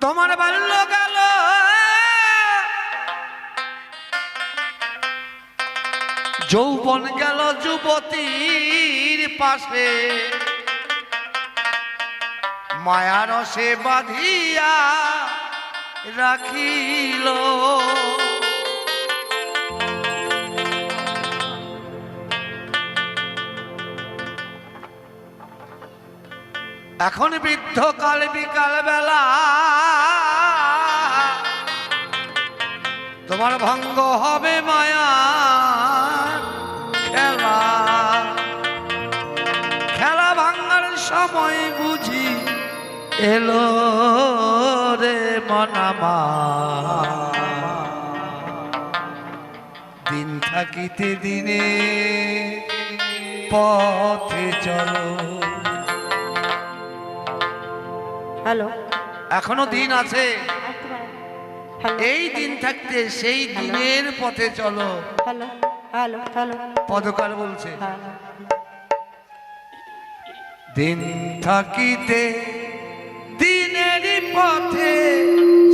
তোমার বাল্য গেল। যৌবন গেল যুবতীর পাশে। মায়ার সে বাঁধিয়া রাখিল। এখন বৃদ্ধ কাল বিকাল বেলা। তোমার ভঙ্গ হবে মায়া খেলা। খেলা ভাঙার সময় বুঝি এলো রে মনামা দিন থাকিতে দিনে পথে চলো। হ্যালো। এখনও দিন আছে। এই দিন থাকতে সেই দিনের পথে চলো। হ্যালো। হ্যালো। হ্যালো। পদকার বলছে। হ্যাঁ। দিন থাকিতে দিনের পথে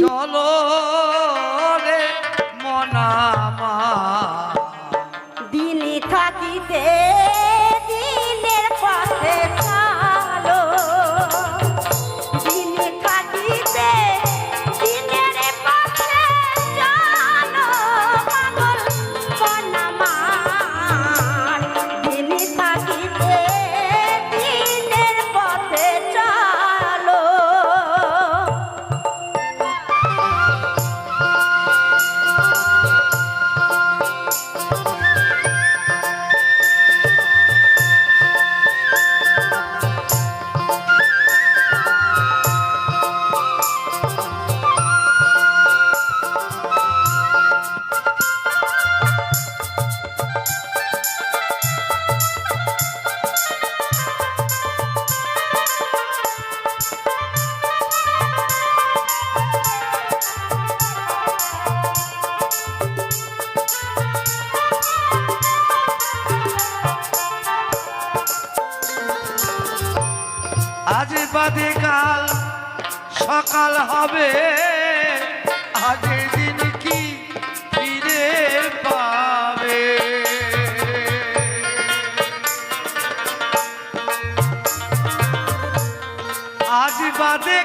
চলো রে মনামা দিনে থাকিতে হবে। আজের দিন কি ফিরে পাবে? আজ বাদে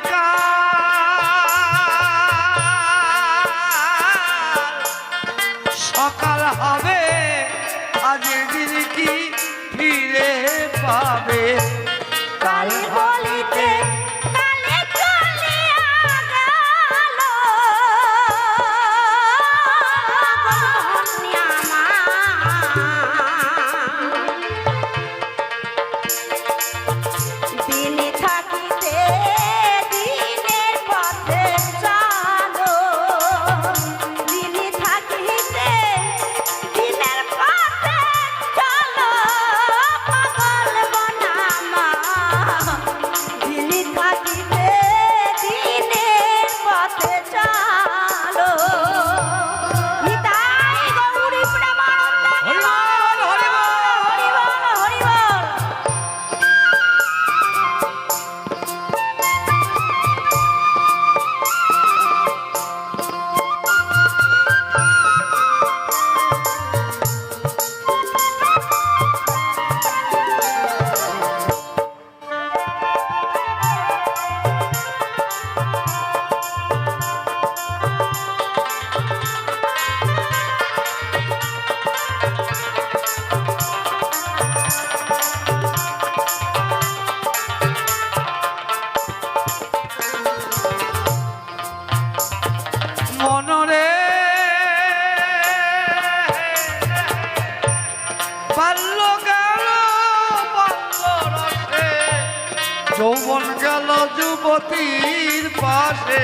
গেল যুবতীর পাশে।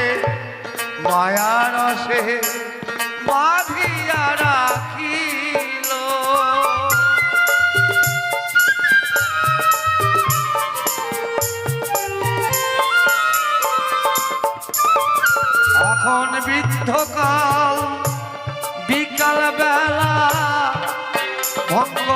মায়া রসে বাঁধিয়া রাখিল। এখন বৃদ্ধকাল বিকাল বেলা ভঙ্গ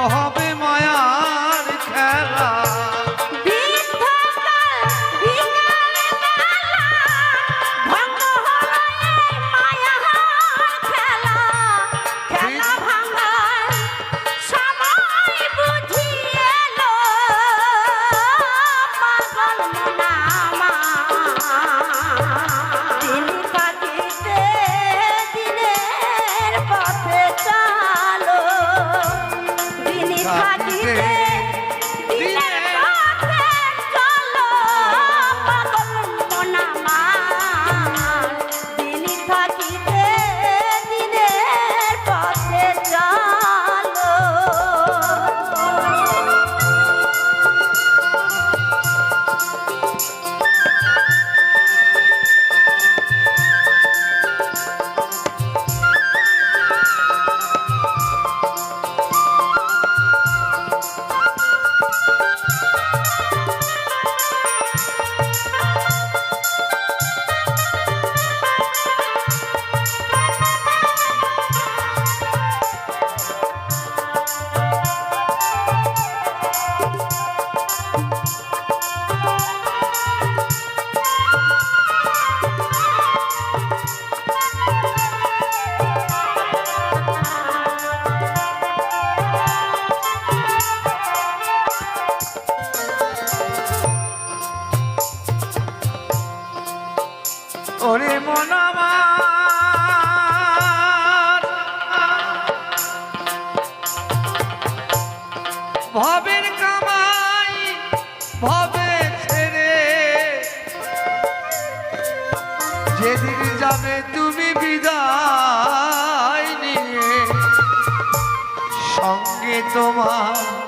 যাবে তুমি বিদায় নিয়ে। সঙ্গে তোমার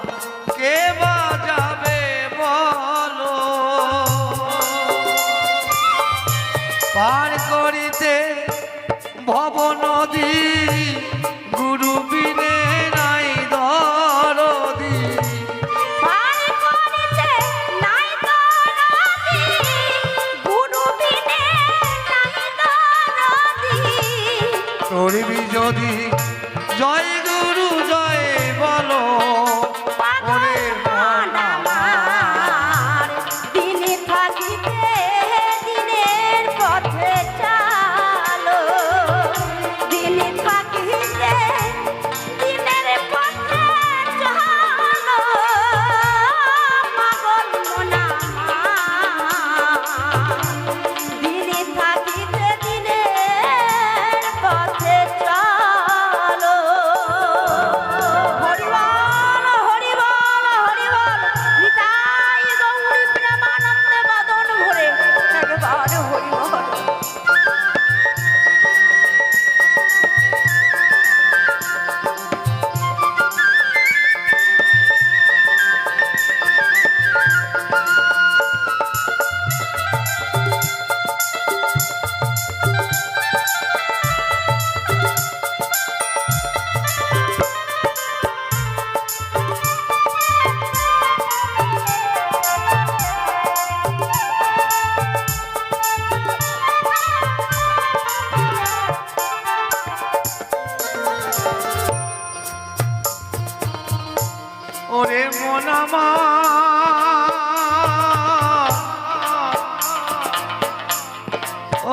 ওরে মন আমার।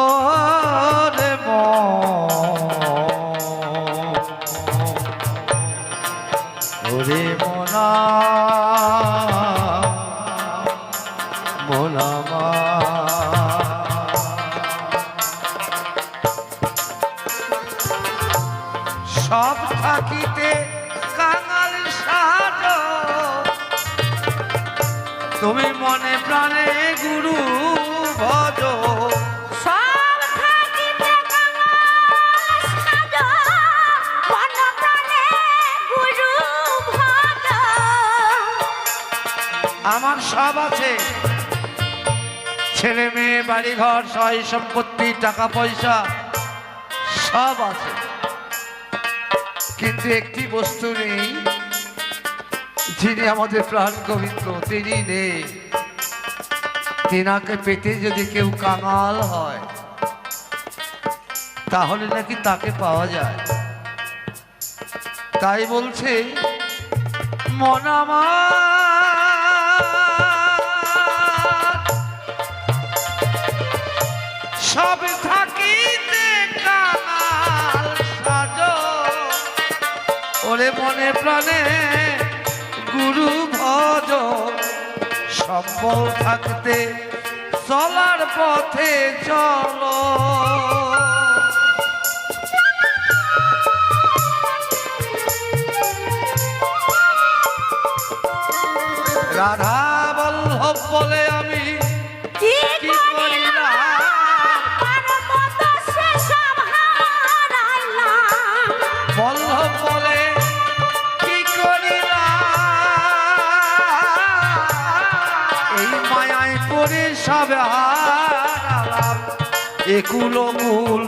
ওরে ওরে মনা মন আমার। সব থাকিতে আমার সব আছে। ছেলে মেয়ে বাড়ি ঘর সয় সম্পত্তি, টাকা পয়সা, সব আছে। কিন্তু একটি বস্তু নেই, যিনি আমাদের প্রাণ গোবিন্দ, তিনি নেই। তেনাকে পেতে যদি কেউ কাঙাল হয়, তাহলে নাকি তাকে পাওয়া যায়। তাই বলছে, মন আমার। ওরে মনে প্রাণে গুরু ভজ। সম্বল থাকতে চলার পথে চলো। রাধা বল্লভ বলে আমি কি কি সব হারালাম একুল মূল